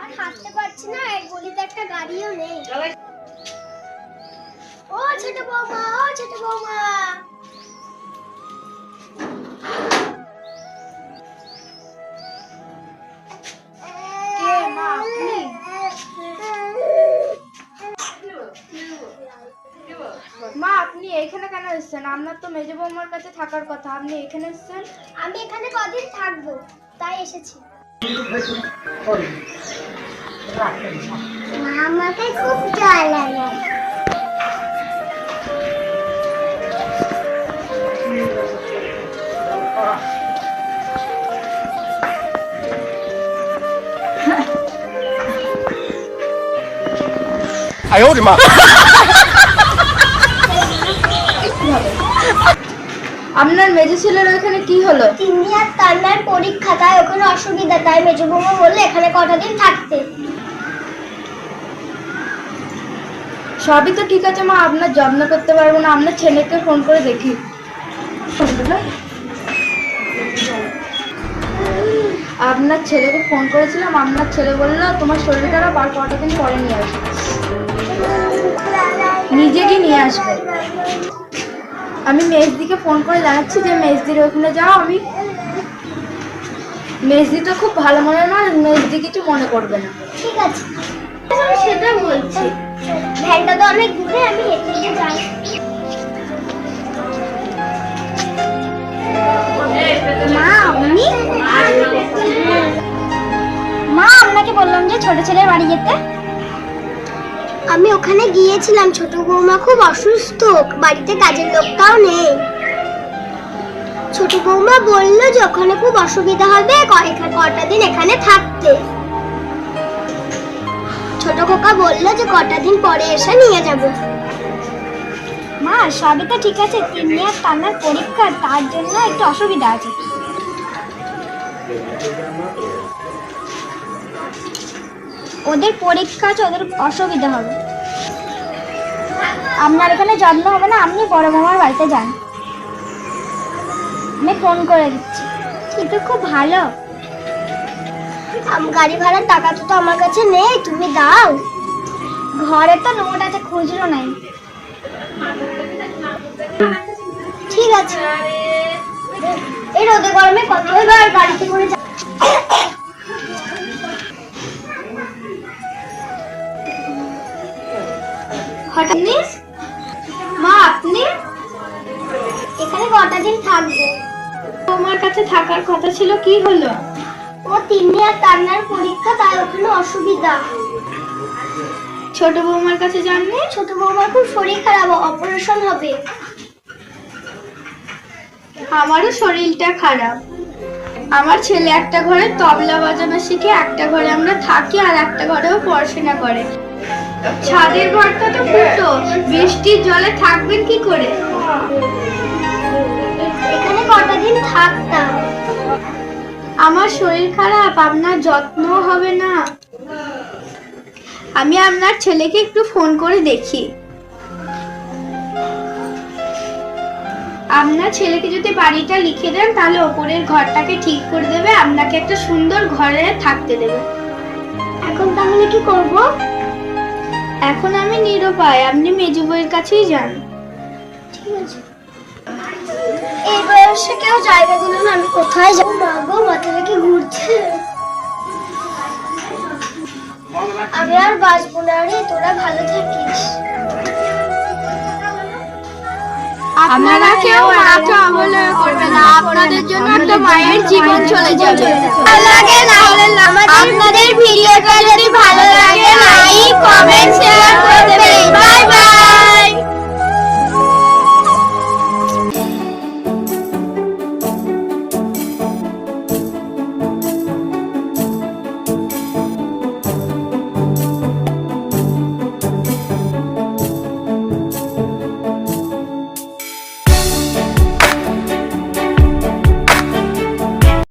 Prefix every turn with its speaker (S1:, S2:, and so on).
S1: আর হাঁটতে পারছি না এই গলিতে একটা গাড়িও নেই। ও ছোট বৌমা ও ছোট বৌমা।
S2: মা আপনি? এখানে কেন এসেছেন? আপনার তো মেজো বৌমার কাছে থাকার কথা। আপনি এখানে এসেছেন?
S1: আমি এখানে কদিন থাকব? তাই এসেছি। 妈妈该哭叫了呢。哎呦我的妈！
S2: আপনার মেজো ছেলের ওখানে কি হলো?
S1: তিন্নি আর তার তান্নার পরীক্ষা তাই ওখানে অসুবিধা তাই মেজো বৌমা বললে এখানে কটা দিন থাকতে।
S2: সবই তো ঠিক আছে মা আপনার যত্ন করতে পারব না আপনার ছেলেকে ফোন করে দেখি। আপনার ছেলেকে ফোন করেছিলাম আপনার ছেলে বলল তোমার শরীর খারাপ আর কটা দিন পরে নিয়ে আসবে। নিজে কি নিয়ে আসবে। আমি মেজদিকে ফোন করে জানাচ্ছি যে মেজদির ওখানে যাও। আমি মেজদি তো খুব ভালো মনে না মেজদি কিছু মনে করবে না।
S1: ঠিক আছে। আমি সেটা বলছি। ভ্যানটা তো অনেক দূরে আমি হেঁটে যাই। মা আপনি মা আপনাকে বললাম যে ছোট ছেলের বাড়ি যেতে। আমি ওখানে গিয়েছিলাম, ছোট বৌমা খুব অসুস্থ, বাড়িতে কাজের লোকটাও নেই। ছোট বৌমা বলল যে ওখানে খুব অসুবিধা হবে ক- এখানে কটা দিন এখানে থাকতে। ছোট খোকা বলল যে কটা দিন পরে এসে নিয়ে যাব। মা, সবই তো ঠিক আছে, তিন আর টানার পরীক্ষা, তার জন্য একটু অসুবিধা আছে। ওদের পরীক্ষা আছে ওদের অসুবিধা হবে। আপনার এখানে যত্ন হবে না আপনি বড় মামার বাড়িতে যান। আমি ফোন করে দিচ্ছি। কিন্তু খুব ভালো। গাড়ি ভাড়ার টাকা তো আমার কাছে নেই তুমি দাও। ঘরে তো নোট আছে খুচরো নাই। ঠিক আছে। এই রোদে গরমে কত এবার গাড়িতে করে যা- হঠাৎ
S2: মা আপনি?
S1: এখানে কটা দিন থাকব?
S2: তোমার কাছে থাকার কথা ছিল কি হলো?
S1: ও তিন্নি আর তান্নার পরীক্ষা তাই ওখানে অসুবিধা।
S2: ছোট বৌমার কাছে যাননি?
S1: ছোট বৌমার খুব শরীর খারাপ অপারেশন হবে।
S2: আমারও শরীরটা খারাপ। আমার ছেলে একটা ঘরে তবলা বাজানো শিখে একটা ঘরে আমরা থাকি আর একটা ঘরেও পড়াশোনা করে। ছাদের ঘরটা তো ফুটো। বৃষ্টির জলে থাকবেন কি করে?
S1: এখানে কটা দিন থাকতাম?
S2: আমার শরীর খারাপ আপনার যত্ন হবে না। আমি আপনার ছেলেকে একটু ফোন করে দেখি। আপনার ছেলেকে যদি বাড়িটা লিখে দেন তাহলে ওপরের ঘরটাকে ঠিক করে দেবে আপনাকে একটা সুন্দর ঘরে থাকতে দেবে।
S1: এখন তাহলে কি করব?
S2: এখন আমি নিরুপায় আপনি মেজু বইয়ের কাছেই যান।
S1: ঠিক আছে। এই বয়সে কেউ জায়গা দিল না আমি কোথায় যাব? মা গো মাথাটা কি ঘুরছে? আমি আর বাঁচবো না রে তোরা ভালো থাকিস।
S2: আপনারা কেউ মাকে অবহেলা করবেন না। আপনাদের জন্য একটা মায়ের জীবন চলে যাবে।
S1: ভালো লাগে না আপনাদের লাগে